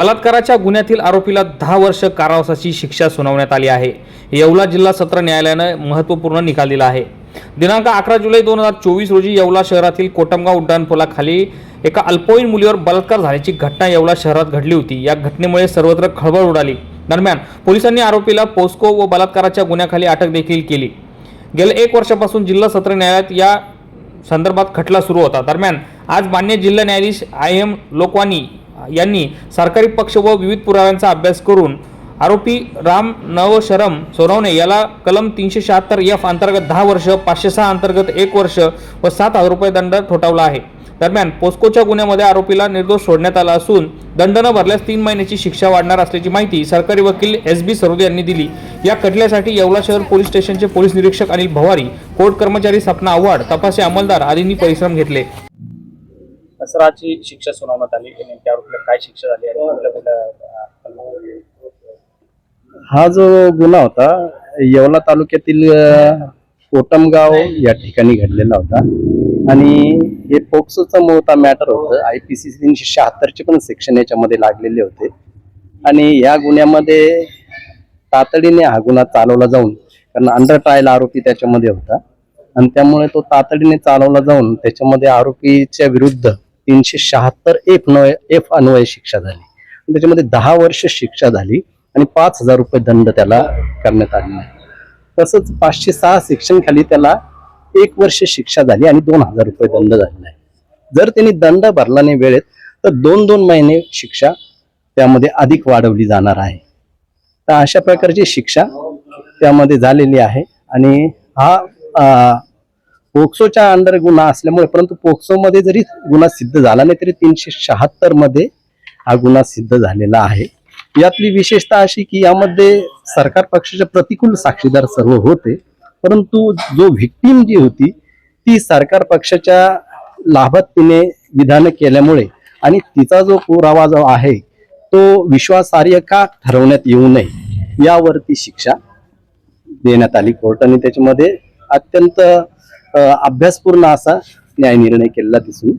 बलात्काराच्या गुन्ह्यातील आरोपीला दहा वर्ष कारावासाची शिक्षा सुनावण्यात आली आहे. येवला जिल्हा सत्र न्यायालयानं महत्त्वपूर्ण निकाल दिला आहे. दिनांक अकरा जुलै दोन हजार चोवीस रोजी येवला शहरातील कोटमगाव उड्डाणपुलाखाली एका अल्पवयीन मुलीवर बलात्कार झाल्याची घटना येवला शहरात घडली होती. या घटनेमुळे सर्वत्र खळबळ उडाली. दरम्यान पोलिसांनी आरोपीला पोस्को व बलात्काराच्या गुन्ह्याखाली अटक देखील केली. गेल्या एक वर्षापासून जिल्हा सत्र न्यायालयात या संदर्भात खटला सुरू होता. दरम्यान आज मान्य जिल्हा न्यायाधीश आय एम लोकवानी यांनी सरकारी पक्ष व विविध पुराव्यांचा अभ्यास करून आरोपी राम नवशरम सोनवणे याला कलम तीनशे शहात्तर एफ अंतर्गत दहा वर्ष पाचशे सहा अंतर्गत एक वर्ष व सात हजार रुपये दंड ठोठावला आहे. दरम्यान पोस्कोच्या गुन्ह्यामध्ये आरोपीला निर्दोष सोडण्यात आला असून दंड न भरल्यास तीन महिन्याची शिक्षा वाढणार असल्याची माहिती सरकारी वकील एस बी सरोदे यांनी दिली. या खटल्यासाठी येवला शहर पोलीस स्टेशनचे पोलीस निरीक्षक अनिल भवारी कोर्ट कर्मचारी सपना आव्हाड तपासी अंमलदार आदींनी परिश्रम घेतले. दसराची शिक्षा सुनावण्यात आली. आणि आरोपीला काय शिक्षा झाली आणि कुठल्या कुठल्या हा जो गुन्हा होता येवला तालुक्यातील अ, कोटमगाव या ठिकाणी घडलेला होता. आणि हे पोक्सोचा मोठा मॅटर होतं. आय पी सी तीनशे शहात्तरचे पण सेक्शन याच्यामध्ये लागलेले होते. आणि या गुन्ह्यामध्ये तातडीने हा गुन्हा चालवला जाऊन कारण अंडर ट्रायल आरोपी त्याच्यामध्ये होता. आणि त्यामुळे तो तातडीने चालवला जाऊन त्याच्यामध्ये आरोपीच्या विरुद्ध तीनशे शहात्तर एफ नव्हे एफ अन्वय शिक्षा झाली. त्याच्यामध्ये दहा वर्ष शिक्षा झाली आणि पाच हजार रुपये दंड त्याला करण्यात आलेला आहे तसंच पाचशे सहा सेक्शन खाली त्याला एक वर्ष शिक्षा झाली आणि दोन हजार रुपये दंड झालेला आहे जर त्यांनी दंड भरला नाही वेळेत तर दोन दोन महिने शिक्षा त्यामध्ये अधिक वाढवली जाणार आहे. तर अशा प्रकारची शिक्षा त्यामध्ये झालेली आहे आणि हा पोक्सोच्या अंडर गुन्हा असल्यामुळे परंतु पोक्सोमध्ये जरी गुन्हा सिद्ध झाला नाही तरी तीनशे शहात्तरमध्ये हा गुन्हा सिद्ध झालेला आहे. यातली विशेषता अशी की यामध्ये सरकार पक्षाचे प्रतिकूल साक्षीदार सर्व होते परंतु जो व्हिक्टीम जी होती ती सरकार पक्षाच्या लाभात तिने विधान केल्यामुळे आणि तिचा जो पुरावा जो आहे तो विश्वासार्ह का ठरवण्यात येऊ नये यावरती शिक्षा देण्यात आली. कोर्टाने त्याच्यामध्ये अत्यंत अभ्यासपूर्ण असा न्याय निर्णय केलेला दिसून